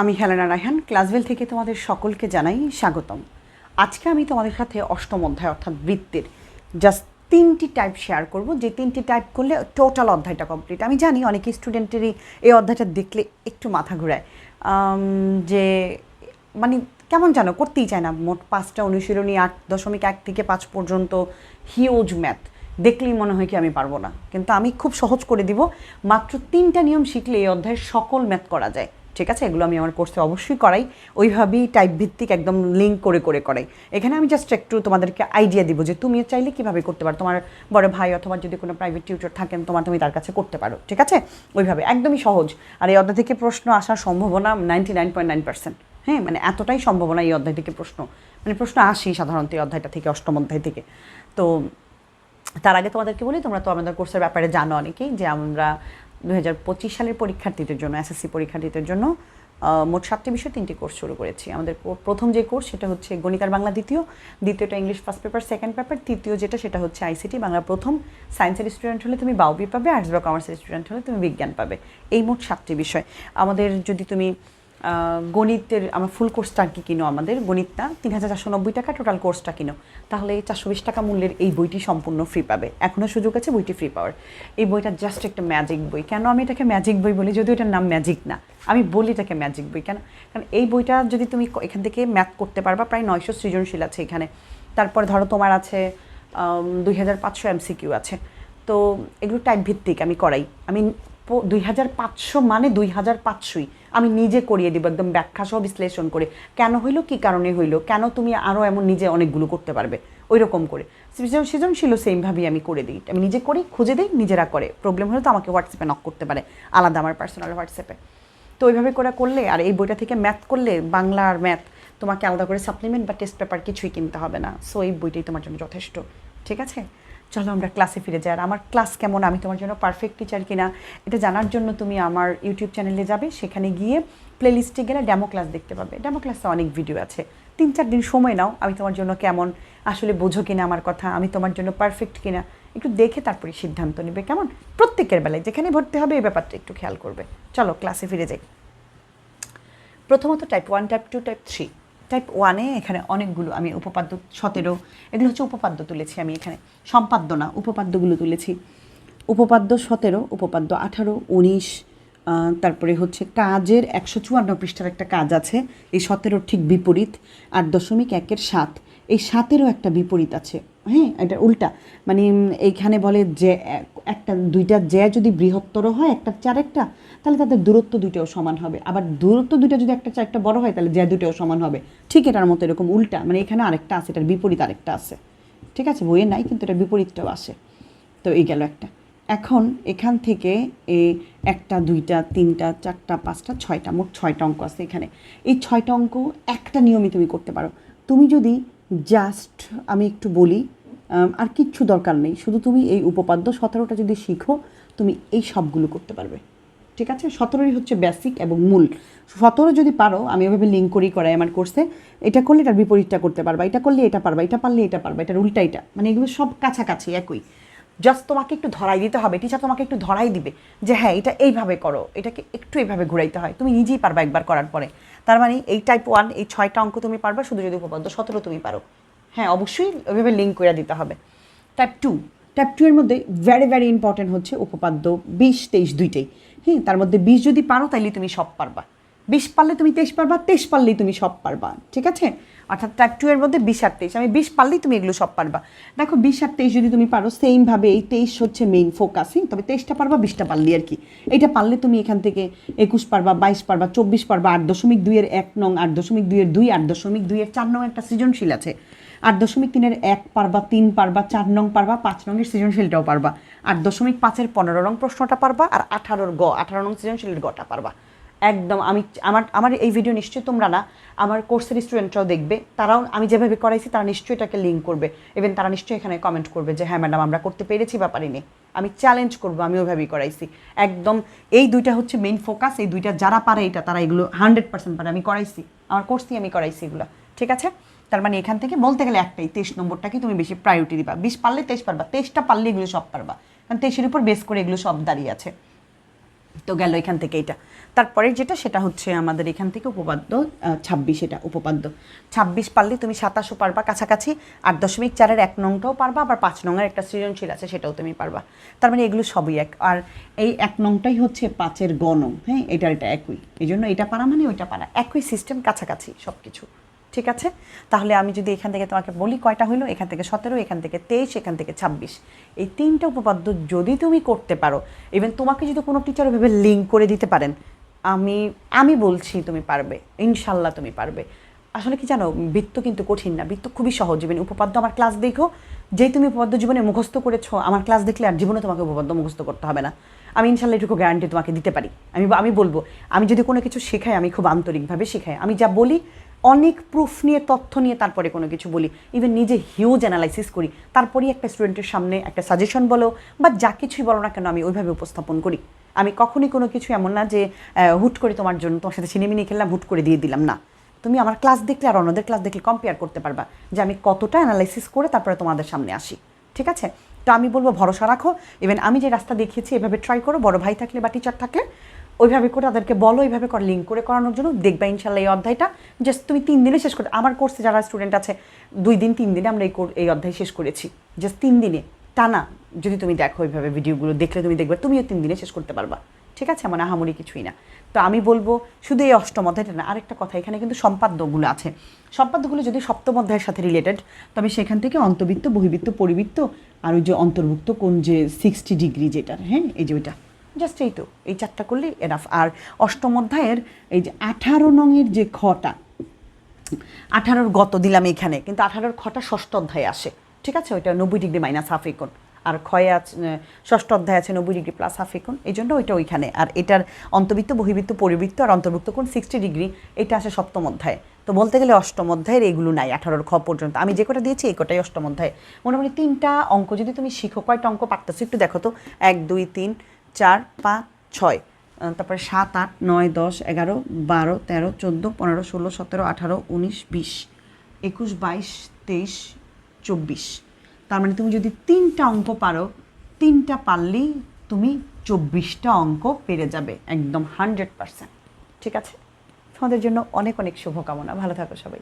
আমি হেলেনা রায়হান, ক্লাসভেল থেকে তোমাদের সকলকে জানাই স্বাগতম। আজকে আমি তোমাদের সাথে অষ্টম অধ্যায়, অর্থাৎ বৃত্তের জাস্ট তিনটি টাইপ শেয়ার করব। যে তিনটি টাইপ করলে টোটাল অধ্যায়টা কমপ্লিট আমি জানি অনেক স্টুডেন্টেরই এই অধ্যায়টা দেখলে একটু মাথা ঘুরায়। যে মানে কেমন জানো, করতেই চায় না। মোট পাঁচটা অনুশীলনী, আট দশমিক এক থেকে পাঁচ পর্যন্ত হিউজ ম্যাথ দেখলেই মনে হয় কি আমি পারব না। কিন্তু আমি খুব সহজ করে দিব। মাত্র তিনটা নিয়ম শিখলে এই অধ্যায়ের সকল ম্যাথ করা যায়। ঠিক আছে? এগুলো আমি আমার কোর্সে অবশ্যই করাই। ওইভাবেই টাইপ ভিত্তিক একদম লিঙ্ক করে করে করাই এখানে আমি জাস্ট একটু তোমাদেরকে আইডিয়া দিব যে তুমি চাইলে কীভাবে করতে পারো। তোমার বড় ভাই অথবা যদি কোনো প্রাইভেট টিউটর থাকেন, তোমার তুমি তার কাছে করতে পারো। ঠিক আছে? ওইভাবে। একদমই সহজ। আর এই অধ্যায় থেকে প্রশ্ন আসার সম্ভাবনা ninety nine point nine percent হ্যাঁ? মানে এতটাই সম্ভাবনা এই অধ্যায় থেকে প্রশ্ন। মানে প্রশ্ন আসেই সাধারণত এই অধ্যায়টা থেকে, অষ্টম অধ্যায় থেকে। তো তার আগে তোমাদেরকে বলি, তোমরা তো আমাদের কোর্সের ব্যাপারে জানো অনেকেই যে আমরা দু হাজার পঁচিশ সালের পরীক্ষার্থীদের জন্য, এসএসসি পরীক্ষার্থীদের জন্য মোট সাতটি বিষয়ে, তিনটি কোর্স শুরু করেছি। আমাদের প্রথম যে কোর্স সেটা হচ্ছে গণিত আর বাংলা, দ্বিতীয়, দ্বিতীয়টা English first paper, second paper, তৃতীয় যেটা সেটা হচ্ছে আইসিটি বাংলা প্রথম। সায়েন্সের স্টুডেন্ট হলে তুমি বাউবি পাবে আর্টস বা কমার্সের স্টুডেন্ট হলে তুমি বিজ্ঞান পাবে। এই মোট সাতটি বিষয়। আমাদের যদি তুমি গণিতের, আমার ফুল কোর্সটা কি কিনো আমাদের? গণিতটা তিন হাজার চারশো নব্বই টাকা টোটাল কোর্সটা কিনো। তাহলে চারশো বিশ টাকা মূল্যের এই বইটি সম্পূর্ণ ফ্রি পাবে। এখনও সুযোগ আছে বইটি ফ্রি পাওয়ার। এই বইটা জাস্ট একটা ম্যাজিক বই। কেন আমি এটাকে ম্যাজিক বই বলি? যদিও এটার নাম ম্যাজিক না। আমি বলি এটাকে ম্যাজিক বই। কেন? কারণ এই বইটা যদি তুমি এখান থেকে ম্যাথ করতে পারবা, প্রায় নয়শো সৃজনশীল আছে এখানে। তারপরে ধরো তোমার আছে দুই হাজার পাঁচশো এমসিকিউ আছে। তো এগুলো টাইপ ভিত্তিক আমি করাই। আমি দুই হাজার পাঁচশো মানে দুই হাজার পাঁচশোই। আমি নিজে করিয়ে দিব, একদম ব্যাখ্যা সহ বিশ্লেষণ করে। কেন হইল, কি কারণে হইল, কেন তুমি আরও এমন নিজে অনেকগুলো করতে পারবে? ওই রকম করে। সৃজন সৃজনশীল সেমভাবেই আমি করে দিই। আমি নিজে করি, খুঁজে দিই, নিজেরা করে। প্রবলেম হলে তো আমাকে হোয়াটসঅ্যাপে নক করতে পারে। আলাদা আমার পার্সোনাল হোয়াটসঅ্যাপে তো ওইভাবে করে করলে, আর এই বইটা থেকে ম্যাথ করলে, বাংলা আর ম্যাথ তোমাকে আলাদা করে সাপ্লিমেন্ট বা টেস্ট পেপার কিছুই কিনতে হবে না। সো এই বইটাই তোমার জন্য যথেষ্ট। ঠিক আছে? চলো আমরা ক্লাসে ফিরে যাই। আর আমার ক্লাস কেমন? আমি তোমার জন্য পারফেক্ট টিচার কিনা? এটা জানার জন্য তুমি আমার ইউটিউব চ্যানেলে যাবে। সেখানে গিয়ে প্লেলিস্টে গেলে ডেমো ক্লাস দেখতে পাবে। ডেমো ক্লাসে অনেক ভিডিও আছে। তিন, চার দিন সময় নাও। আমি তোমার জন্য কেমন? আসলে বোঝো কিনা আমার কথা? আমি তোমার জন্য পারফেক্ট কিনা? একটু দেখে তারপরে সিদ্ধান্ত নেবে। কেমন? প্রত্যেকের বেলায়। যেখানে ভর্তি হবে এই ব্যাপারটা একটু খেয়াল করবে। চলো ক্লাসে ফিরে যাই। প্রথমত type one type two type three type ওয়ানে এখানে অনেকগুলো, আমি উপপাদ্য সতেরো, এগুলো হচ্ছে উপপাদ্য তুলেছি আমি এখানে। সম্পাদ্য না, উপপাদ্যগুলো তুলেছি। উপপাদ্য সতেরো, উপপাদ্য আঠারো, উনিশ তারপরে হচ্ছে কাজের একশো চুয়ান্ন পৃষ্ঠার একটা কাজ আছে, এই সতেরোর ঠিক বিপরীত, আট দশমিক একের সাত। এই সাতেরও একটা বিপরীত আছে। হ্যাঁ এটা উল্টা। মানে এইখানে বলে যে এক- একটা, দুইটা যে যদি বৃহত্তর হয়, একটা চার একটা, তাহলে তাদের দূরত্ব দুইটাও সমান হবে। আবার দূরত্ব দুইটা যদি একটা চার একটা বড় হয়, তাহলে যে দুইটাও সমান হবে। ঠিক এটার মতো এরকম উল্টা। মানে এখানে আরেকটা আছে, এটার বিপরীত আরেকটা আছে। ঠিক আছে? বইয়ে নাই, কিন্তু এটার বিপরীতটাও আসে তো এই গেল একটা। এখন এখান থেকে এ একটা, দুইটা, তিনটা, চারটা, পাঁচটা, ছয়টা, মোট ছয়টা অঙ্ক আছে এখানে। এই ছয়টা অঙ্ক একটা নিয়মই তুমি করতে পারো। তুমি যদি জাস্ট আমি একটু বলি আর কিচ্ছু দরকার নেই। শুধু তুমি এই উপপাদ্য সতেরোটা যদি শিখো, তুমি এই সবগুলো করতে পারবে। ঠিক আছে? সতেরোই হচ্ছে বেসিক এবং মূল। সতেরো যদি পারো, আমি ওইভাবে লিঙ্ক করেই করাই আমার কোর্সে এটা করলে এটার বিপরীতটা করতে পারবা। এটা করলে এটা পারবা, এটা পারলে এটা পারবা, এটার উল্টা এটা। মানে এগুলো সব কাছাকাছি, একই। জাস্ট তোমাকে একটু ধরাই দিতে হবে টিচার তোমাকে একটু ধরাই দিবে যে হ্যাঁ এটা এইভাবে করো, এটাকে একটু এইভাবে ঘুরাইতে হয়। তুমি নিজেই পারবা একবার করার পরে। তার মানে এই টাইপ ওয়ান এই ছয়টা অঙ্ক তুমি পারবা, শুধু যদি উপপাদ্য সতেরো তুমি পারো। হ্যাঁ অবশ্যই ওইভাবে লিঙ্ক করে দিতে হবে। টাইপ টু টাইপ টু এর মধ্যে ভেরি ভেরি ইম্পর্টেন্ট হচ্ছে উপপাদ্য বিশ, তেইশ দুইটাই। হ্যাঁ তার মধ্যে বিশ যদি পারো তাইলে তুমি সব পারবা। বিশ পারলে তুমি তেইশ পারবা, তেইশ পারলেই তুমি সব পারবা, ঠিক আছে? অর্থাৎ টাইপ টু এর মধ্যে বিশ আর তেইশ। আমি বিশ পারলেই তুমি এগুলো সব পারবা। দেখো, বিশ আর তেইশ যদি তুমি পারো সেমভাবে এই তেইশ হচ্ছে মেইন ফোকাস হ্যাঁ? তবে তেইশটা পারবা, বিশটা পারলি আর কি। এটা পারলে তুমি এখান থেকে একুশ পারবা, বাইশ পারবা, চব্বিশ পারবা, আট দশমিক দুইয়ের এক নং, আট দশমিক দুইয়ের দুই, আট দশমিক দুইয়ের চার নং একটা সৃজনশীল আছে। আট দশমিক তিনের এক পারবা, তিন পারবা, চার নং পারবা, পাঁচ নংয়ের সৃজনশীলটাও পারবা। আট দশমিক পাঁচের পনেরো নং প্রশ্নটা পারবা আর আঠারোর গ, আঠারো নং সৃজনশীলের গটা পারবা। একদম আমি আমার আমার এই ভিডিও নিশ্চয়ই তোমরা না, আমার কোর্সের স্টুডেন্টরাও দেখবে, তারাও আমি যেভাবে করাইছি তারা নিশ্চয়ই এটাকে লিঙ্ক করবে। ইভেন তারা নিশ্চয়ই এখানে কমেন্ট করবে যে হ্যাঁ ম্যাডাম আমরা করতে পেরেছি বা পারিনি আমি চ্যালেঞ্জ করব, আমি ওইভাবেই করাইছি। একদম এই দুইটা হচ্ছে মেইন ফোকাস এই দুইটা যারা পারে এটা, তারা এগুলো হান্ড্রেড পার্সেন্ট পারে, আমি করাইছি। আমার কোর্সই আমি করাইছি এগুলো। ঠিক আছে? তার মানে এখান থেকে বলতে গেলে একটাই, তেইশ নম্বরটাকে তুমি বেশি প্রায়োরিটি দিবা। বিশ পারলে তেইশ পারবা, তেইশটা পারলে এগুলো সব পারবা। কারণ তেইশের উপর বেস করে এগুলো সব দাঁড়িয়ে আছে। তো গেল এখান থেকে এটা। তারপরে যেটা, সেটা হচ্ছে আমাদের এখান থেকে উপপাদ্য ছাব্বিশ এটা, উপপাদ্য। ছাব্বিশ পারলে তুমি সাতাশও পারবা কাছাকাছি, আট দশমিক চারের এক নংটাও পারবা, আবার পাঁচ নংয়ের একটা সৃজনশীল আছে, সেটাও তুমি পারবা। তার মানে এগুলো সবই এক। আর এই এক নংটাই হচ্ছে পাঁচের গণ হ্যাঁ? এটার এটা একই। এই জন্য এটা পারা মানে ওইটা পারা। একই সিস্টেম কাছাকাছি সব কিছু ঠিক আছে? তাহলে আমি যদি এখান থেকে তোমাকে বলি কয়টা হলো এখান থেকে সতেরো, এখান থেকে তেইশ, এখান থেকে ছাব্বিশ। এই তিনটা উপপাদ্য যদি তুমি করতে পারো ইভেন তোমাকে যদি কোনো টিচার ভেবে লিঙ্ক করে দিতে পারেন, আমি আমি বলছি তুমি পারবে, ইনশাল্লাহ তুমি পারবে। আসলে কি জানো, বৃত্ত কিন্তু কঠিন না, বৃত্ত খুবই সহজ। ইভেন উপপাদ্য আমার ক্লাস দেখো, যেই তুমি উপপাদ্য জীবনে মুখস্থ করেছ, আমার ক্লাস দেখলে আর জীবনে তোমাকে উপপাদ্য মুখস্থ করতে হবে না। আমি ইনশাল্লাহ এটুকু গ্যারান্টি তোমাকে দিতে পারি। আমি আমি বলব, আমি যদি কোনো কিছু শেখাই, আমি খুব আন্তরিকভাবে শেখাই। আমি যা বলি অনেক প্রুফ নিয়ে, তথ্য নিয়ে তারপরে কোনো কিছু বলি। ইভেন নিজে হিউজ অ্যানালাইসিস করি। তারপরেই একটা স্টুডেন্টের সামনে একটা সাজেশন বলো, বা যা কিছুই বলো না কেন আমি ওইভাবে উপস্থাপন করি। আমি কখনই কোনো কিছু এমন না যে হুট করে তোমার জন্য, তোমার সাথে সিনেমিনি খেললাম, হুট করে দিয়ে দিলাম, না। তুমি আমার ক্লাস দেখলে আর অন্যদের ক্লাস দেখলে কম্পেয়ার করতে পারবা যে আমি কতটা অ্যানালাইসিস করে তারপরে তোমাদের সামনে আসি। ঠিক আছে? তো আমি বলব, ভরসা রাখো। ইভেন আমি যে রাস্তা দেখিয়েছি, এভাবে ট্রাই করো। বড় ভাই থাকলে বা টিচার থাকলে ওইভাবে করে তাদেরকে বলো, ওইভাবে করে লিঙ্ক করে করানোর জন্য দেখবা ইনশাল্লাহ এই অধ্যায়টা। জাস্ট তুমি তিন দিনে শেষ করে আমার কোর্সে যারা স্টুডেন্ট আছে, দুই দিন, তিন দিনে আমরা এই এই অধ্যায় শেষ করেছি। জাস্ট তিন দিনে। টানা, যদি তুমি দেখো ওইভাবে ভিডিওগুলো দেখলে তুমি দেখবে, তুমিও তিন দিনে শেষ করতে পারবা। ঠিক আছে? মানে আহামরি কিছুই না। তো আমি বলব, শুধু এই অষ্টম অধ্যায়টা না, আরেকটা কথা, এখানে কিন্তু সম্পাদ্যগুলো আছে। সম্পাদ্যগুলো যদি সপ্তম অধ্যায়ের সাথে রিলেটেড তবে সেখান থেকে অন্তর্বৃত্ত বহির্বৃত্ত পরিবৃত্ত, আর ওই যে অন্তর্ভুক্ত কোন যে সিক্সটি ডিগ্রি যেটার হ্যাঁ? এই যে ওইটা। জাস্ট এই তো, এই চারটা করলেই এনাফ আর অষ্টম অধ্যায়ের এই যে আঠারো নংয়ের যে খটা, আঠারোর গত দিলাম এখানে, কিন্তু আঠারোর খটা ষষ্ঠ অধ্যায়ে আসে। ঠিক আছে? ওইটা নব্বই ডিগ্রি মাইনাস হাফ একন আর ক্ষয়ে আছে ষষ্ঠ অধ্যায় আছে নব্বই ডিগ্রি প্লাস হাফ একন এই জন্য ওইটা ওইখানে। আর এটার অন্তর্বৃত্ত বহির্বৃত্ত পরিবৃত্ত আর অন্তর্ভুক্ত কোন সিক্সটি ডিগ্রি। এটা আসে সপ্তম অধ্যায়। তো বলতে গেলে অষ্টম অধ্যায়ের এগুলো নাই আঠারোর খ পর্যন্ত। আমি যে কটা দিয়েছি, এই কটাই অষ্টম অধ্যায়। মোটামুটি তিনটা অঙ্ক, যদি তুমি শিখো, কয়টা অঙ্ক পারতেছো একটু দেখো তো। এক, দুই, তিন চার, পাঁচ, ছয়। তারপরে সাত, আট, নয়, দশ, এগারো, বারো, তেরো, চোদ্দ, পনেরো, ষোলো, সতেরো, আঠারো, উনিশ, বিশ, একুশ, বাইশ, তেইশ, চব্বিশ। তার মানে তুমি যদি তিনটা অঙ্ক পারো, তিনটা পারলেই তুমি চব্বিশটা অঙ্ক পেরে যাবে, একদম হান্ড্রেড পার্সেন্ট ঠিক আছে? তোমাদের জন্য অনেক অনেক শুভকামনা। ভালো থাকো সবাই।